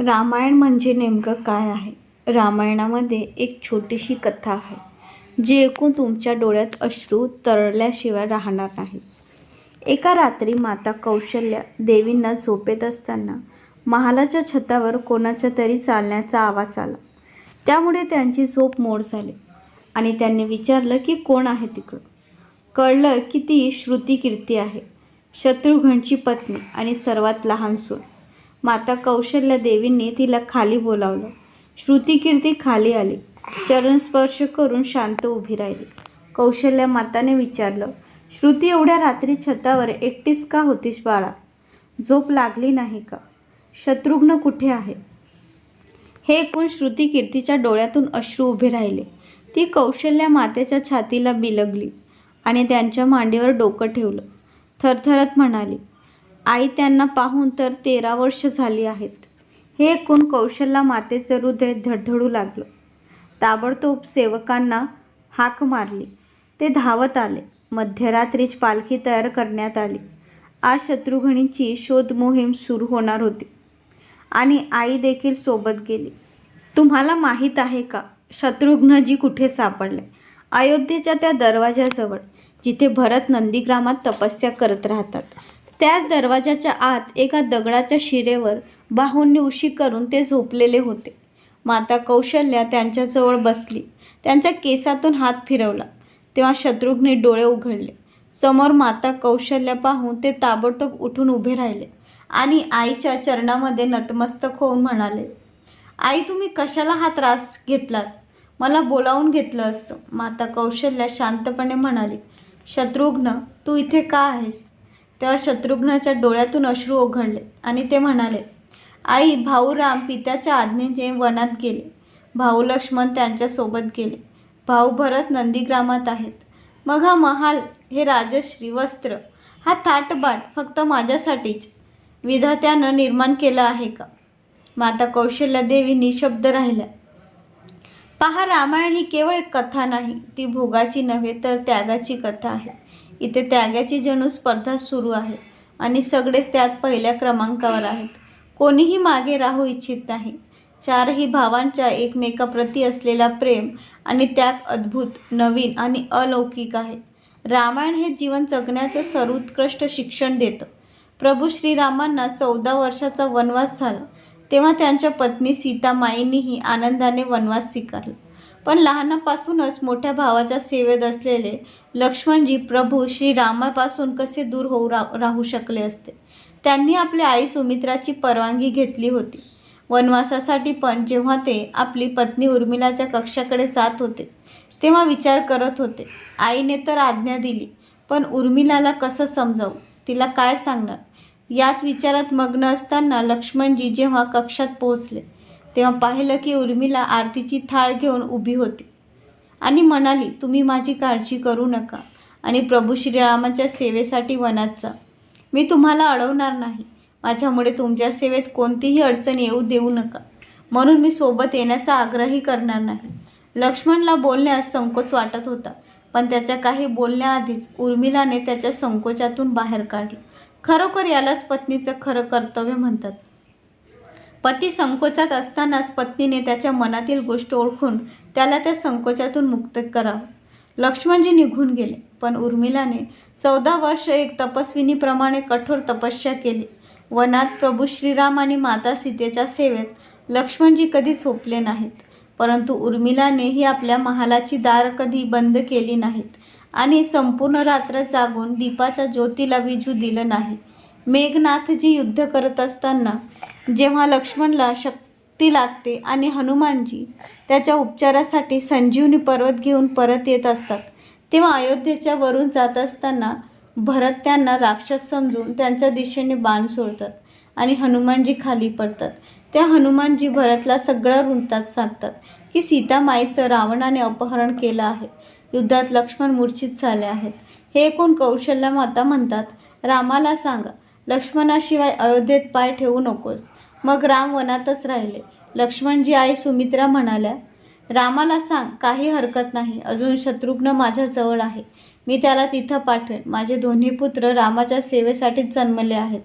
रामायण म्हणजे नेमकं काय आहे? रामायणामध्ये एक छोटीशी कथा आहे जी ऐकून तुमच्या डोळ्यात अश्रू तरळल्याशिवाय राहणार नाही. एका रात्री माता कौशल्या देवींना झोपेत असताना महालाच्या छतावर कोणाच्या तरी चालण्याचा आवाज आला. त्यामुळे त्यांची झोप मोड झाली आणि त्यांनी विचारलं की कोण आहे तिकडं? कळलं की ती श्रुती कीर्ती आहे शत्रुघ्नची पत्नी आणि सर्वात लहान सून. माता कौशल्या देवींनी तिला खाली बोलावलं. श्रुती कीर्ती खाली आली. चरण स्पर्श करून शांत उभी राहिली. कौशल्या माताने विचारलं श्रुती एवढ्या रात्री छतावर एकटीच का होतीस बाळा? झोप लागली नाही का? शत्रुघ्न कुठे आहे? हे ऐकून श्रुती कीर्तीच्या डोळ्यातून अश्रू उभे राहिले. ती कौशल्या मातेच्या छातीला बिलगली आणि त्यांच्या मांडीवर डोकं ठेवलं. थरथरत म्हणाली आई त्यांना पाहून तर तेरा वर्ष झाली आहेत. हे ऐकून कौशलला मातेचं हृदय धडधडू लागलं. ताबडतोब सेवकांना हाक मारली. ते धावत आले. मध्यरात्रीच पालखी तयार करण्यात आली. आज शत्रुघ्नीची शोध मोहीम सुरू होणार होती. आणि आई देखील सोबत गेली. तुम्हाला माहीत आहे का? शत्रुघ्नजी कुठे सापडले? अयोध्येच्या त्या दरवाजाजवळ जिथे भरत नंदीग्रामात तपस्या करत राहतात. त्याच दरवाजाच्या आत एका दगडाच्या शिरेवर बाहूंनी उशी करून ते झोपलेले होते. माता कौशल्या त्यांच्याजवळ बसली. त्यांच्या केसातून हात फिरवला. तेव्हा शत्रुघ्नी डोळे उघडले. समोर माता कौशल्या पाहून ते ताबडतोब उठून उभे राहिले आणि आईच्या चरणामध्ये नतमस्तक होऊन म्हणाले आई तुम्ही कशाला हा त्रास घेतलात? मला बोलावून घेतलं असतं. माता कौशल्या शांतपणे म्हणाली शत्रुघ्न तू इथे का आहेस? तेव्हा शत्रुघ्नाच्या डोळ्यातून अश्रू ओघळले आणि ते म्हणाले आई भाऊ राम पित्याच्या आज्ञेने वनात गेले. भाऊ लक्ष्मण त्यांच्यासोबत गेले. भाऊ भरत नंदीग्रामात आहेत. मग हा महाल हे राजश्री वस्त्र हा थाटबाट फक्त माझ्यासाठीच. विधात्यानं निर्माण केलं आहे का माता कौशल्या देवी निशब्द राहिल्या. पहा रामायण ही केवळ एक कथा नाही. ती भोगाची नव्हे तर त्यागाची कथा आहे. इथे त्यागाची जणू स्पर्धा सुरू आहे आणि सगळेच त्यात पहिल्या क्रमांकावर आहेत. कोणीही मागे राहू इच्छित नाही. चारही भावांच्या एकमेकाप्रती असलेला प्रेम आणि त्याग अद्भुत नवीन आणि अलौकिक आहे. रामायण हे जीवन जगण्याचं सर्वोत्कृष्ट शिक्षण देतं. प्रभू श्रीरामांना चौदा वर्षाचा वनवास झाला तेव्हा त्यांच्या पत्नी सीतामाईंनीही आनंदाने वनवास स्वीकारला. पण लहानापासूनच मोठ्या भावाच्या सेवेत असलेले लक्ष्मणजी प्रभू श्रीरामापासून कसे दूर होऊ रा राहू शकले असते? त्यांनी आपल्या आई सुमित्राची परवानगी घेतली होती. वनवासासाठी पण जेव्हा ते आपली पत्नी उर्मिलाच्या कक्षाकडे जात होते तेव्हा विचार करत होते. आईने तर आज्ञा दिली पण उर्मिलाला कसं समजावू? तिला काय सांगणार? याच विचारात मग्न असताना लक्ष्मणजी जेव्हा कक्षात पोहोचले तेव्हा पाहिलं की उर्मिला आरतीची थाळ घेऊन उभी होती. आणि म्हणाली तुम्ही माझी काळजी करू नका आणि प्रभू श्रीरामाच्या सेवेसाठी वनात जा. मी तुम्हाला अडवणार नाही. माझ्यामुळे तुमच्या सेवेत कोणतीही अडचण येऊ देऊ नका. म्हणून मी सोबत येण्याचा आग्रही करणार नाही. लक्ष्मणला बोलण्यास संकोच वाटत होता पण त्याच्या काही बोलण्याआधीच उर्मिलाने त्याच्या संकोचातून बाहेर काढलं. खरोखर यालाच पत्नीचं खरं कर्तव्य म्हणतात. पती संकोचात असतानाच पत्नीने त्याच्या मनातील गोष्ट ओळखून त्याला त्या संकोचातून मुक्त करावं लक्ष्मणजी निघून गेले पण उर्मिलाने चौदा वर्ष एक तपस्विनीप्रमाणे कठोर तपस्या केली. वनात प्रभू श्रीराम आणि माता सीतेच्या सेवेत लक्ष्मणजी कधी झोपले नाहीत परंतु उर्मिलानेही आपल्या महालाची दार कधी बंद केली नाहीत आणि संपूर्ण रात्र जागून दीपाच्या ज्योतीला विजू दिलं नाही. मेघनाथजी युद्ध करत असताना जेव्हा लक्ष्मणला शक्ती लागते आणि हनुमानजी त्याच्या उपचारासाठी संजीवनी पर्वत घेऊन परत येत असतात तेव्हा अयोध्येच्या वरून जात असताना भरत त्यांना राक्षस समजून त्यांच्या दिशेने बाण सोडतात आणि हनुमानजी खाली पडतात. त्या हनुमानजी भरतला सगळं रुंतात सांगतात की सीतामाईचं रावणाने अपहरण केलं आहे. युद्धात लक्ष्मण मूर्छित झाले आहेत. हे कोण कौशल्या माता म्हणतात? रामाला सांगा. लक्ष्मणाशिवाय अयोध्येत पाय ठेवू नकोस. मग राम वनातच राहिले. लक्ष्मणजी आई सुमित्रा म्हणाल्या रामाला सांग काही हरकत नाही. अजून शत्रुघ्न माझ्याजवळ आहे. मी त्याला तिथं पाठवेन. माझे दोन्ही पुत्र रामाच्या सेवेसाठीच जन्मले आहेत.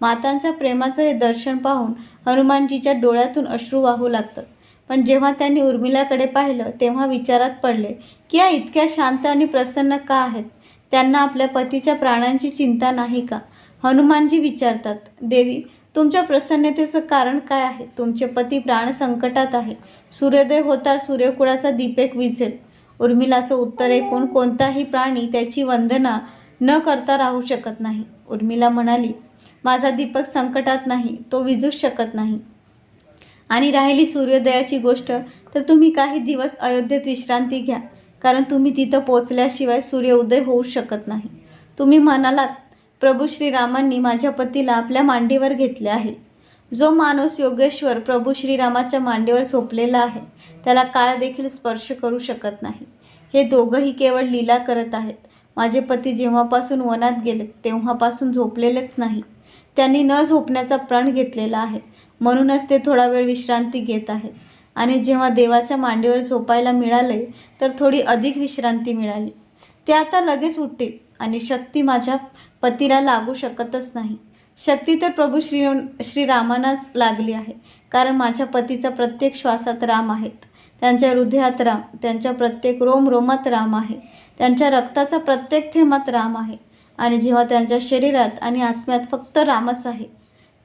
मातांच्या प्रेमाचं हे दर्शन पाहून हनुमानजीच्या डोळ्यातून अश्रू वाहू लागतात. पण जेव्हा त्यांनी उर्मिलाकडे पाहिलं तेव्हा विचारात पडले की या इतक्या शांत आणि प्रसन्न का आहेत? त्यांना आपल्या पतीच्या प्राणांची चिंता नाही का? हनुमानजी विचारतात देवी तुमच्या प्रसन्नतेचं कारण काय आहे? तुमचे पती प्राण संकटात आहे. सूर्योदय होता सूर्यकुळाचा दीपेक विझेल. उर्मिलाचं उत्तर ऐकून कोणताही प्राणी त्याची वंदना न करता राहू शकत नाही. उर्मिला म्हणाली माझा दीपक संकटात नाही तो विझूच शकत नाही. आणि राहिली सूर्योदयाची गोष्ट तर तुम्ही काही दिवस अयोध्येत विश्रांती घ्या कारण तुम्ही तिथं पोचल्याशिवाय सूर्योदय होऊ शकत नाही. तुम्ही म्हणालात प्रभू श्रीरामांनी माझ्या पतीला आपल्या मांडीवर घेतले आहे. जो माणूस योगेश्वर प्रभू श्रीरामाच्या मांडीवर झोपलेला आहे त्याला काळ देखील स्पर्श करू शकत नाही. हे दोघंही केवळ लीला करत आहेत. माझे पती जेव्हापासून वनात गेले तेव्हापासून झोपलेलेच नाही. त्यांनी न झोपण्याचा प्रण घेतलेला आहे. म्हणूनच ते थोडा वेळ विश्रांती घेत आहेत. आणि जेव्हा देवाच्या मांडीवर झोपायला मिळाले तर थोडी अधिक विश्रांती मिळाली. ते आता लगेच उठतील आणि शक्ती माझ्या पतीला लागू शकतच नाही. शक्ती तर प्रभू श्री श्रीरामांनाच लागली आहे. कारण माझ्या पतीचा प्रत्येक श्वासात राम आहेत. त्यांच्या हृदयात राम त्यांच्या प्रत्येक रोम रोमात राम आहे. त्यांच्या रक्ताचा प्रत्येक थेंबात राम आहे. आणि जेव्हा त्यांच्या शरीरात आणि आत्म्यात फक्त रामच आहे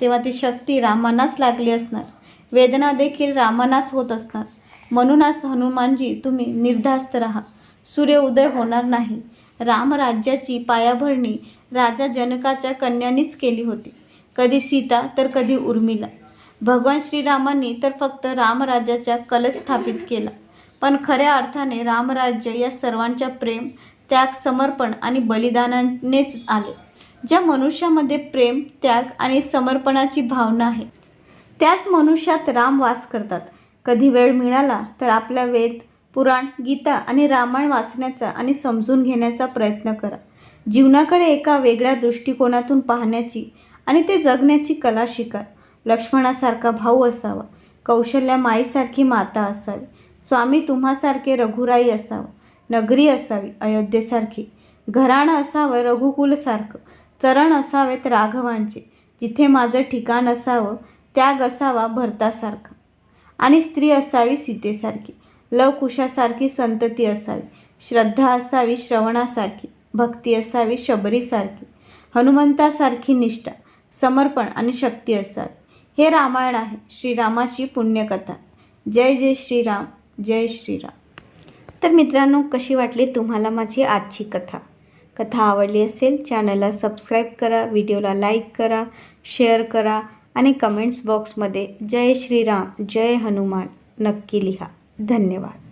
तेव्हा ती शक्ती रामांनाच लागली असणार. वेदना देखील रामांनाच होत असणार. म्हणूनच हनुमानजी तुम्ही निर्धास्त राहा. सूर्य उदय होणार नाही. रामराज्याची पायाभरणी राजा जनकाच्या कन्यांनीच केली होती. कधी सीता तर कधी उर्मिला. भगवान श्रीरामांनी तर फक्त रामराज्याच्या कलश स्थापित केला. पण खऱ्या अर्थाने रामराज्य या सर्वांच्या प्रेम त्याग समर्पण आणि बलिदानानेच आले. ज्या मनुष्यामध्ये प्रेम त्याग आणि समर्पणाची भावना आहे त्याच मनुष्यात राम वास करतात. कधी वेळ मिळाला तर आपल्या वेद पुराण गीता आणि रामायण वाचण्याचा आणि समजून घेण्याचा प्रयत्न करा. जीवनाकडे एका वेगळ्या दृष्टिकोनातून पाहण्याची आणि ते जगण्याची कला शिका लक्ष्मणासारखा भाऊ असावा. कौशल्या माईसारखी माता असावी. स्वामी तुम्हासारखे रघुराई असावं. नगरी असावी अयोध्येसारखी. घराणं असावं रघुकुलसारखं. चरण असावेत राघवांचे. जिथे माझं ठिकाण असावं त्याग असावा भरतासारखा. आणि स्त्री असावी सीतेसारखी. लवकुशासारखी संतती असावी. श्रद्धा असावी श्रवणासारखी. भक्ती असावी शबरीसारखी हनुमंतासारखी निष्ठा समर्पण आणि शक्ती असावी. हे रामायण आहे श्रीरामाची पुण्यकथा. जय जय श्रीराम जय श्रीराम. तर मित्रांनो कशी वाटली तुम्हाला माझी आजची कथा? कथा आवडली असेल चॅनलला सबस्क्राईब करा व्हिडिओला लाईक करा शेअर करा आणि कमेंट्स बॉक्समध्ये जय श्रीराम जय हनुमान नक्की लिहा. धन्यवाद.